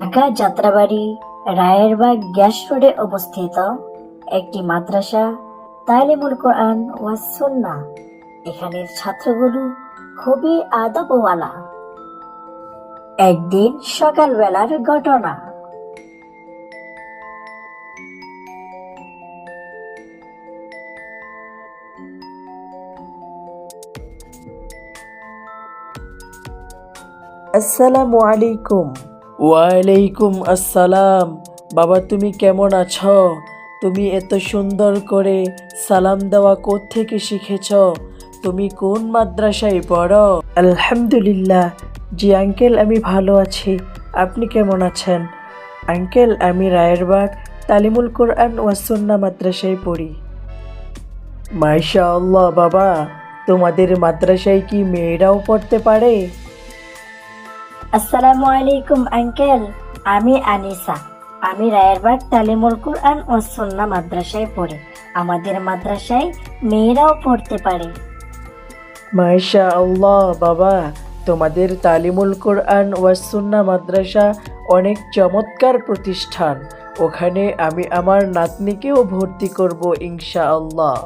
Dhaka Jatrabari, Rayerbag gas রোডে অবস্থিত একটি মাদ্রাসা, তালিমুল কোরআন ওয়াজ সুন্না এখানের ছাত্রগুলো খুবই আদবওয়ালা। একদিন সকালবেলার ঘটনা। আসসালামু আলাইকুম। ওয়ালাইকুম আসসালাম। বাবা, তুমি কেমন আছো? তুমি এত সুন্দর করে সালাম দেওয়া থেকে শিখেছ? তুমি কোন মাদ্রাসায় পড়ো? আলহামদুলিল্লাহ, জি আঙ্কেল, আমি ভালো আছি। আপনি কেমন আছেন? আঙ্কেল, আমি রায়েরবাগ তালিমুল কোরআন ওয়াসন্না মাদ্রাসায় পড়ি। মাইশা বাবা, তোমাদের মাদ্রাসায় কি মেয়েরাও পড়তে পারে? আসসালামু আলাইকুম, আঙ্কেল। আমি আনিসা। আমি রায়েরবাগ তালিমুল কুরআন ও সুন্না মাদ্রাসায় পড়ি। আমাদের মাদ্রাসায় মেয়েরাও পড়তে পারে। মাশা আল্লাহ বাবা। তোমাদের তালিমুল কোরআন ওয়াসুন্না মাদ্রাসা অনেক চমৎকার প্রতিষ্ঠান। ওখানে আমি আমার নাতনিকেও ভর্তি করব ইনশা আল্লাহ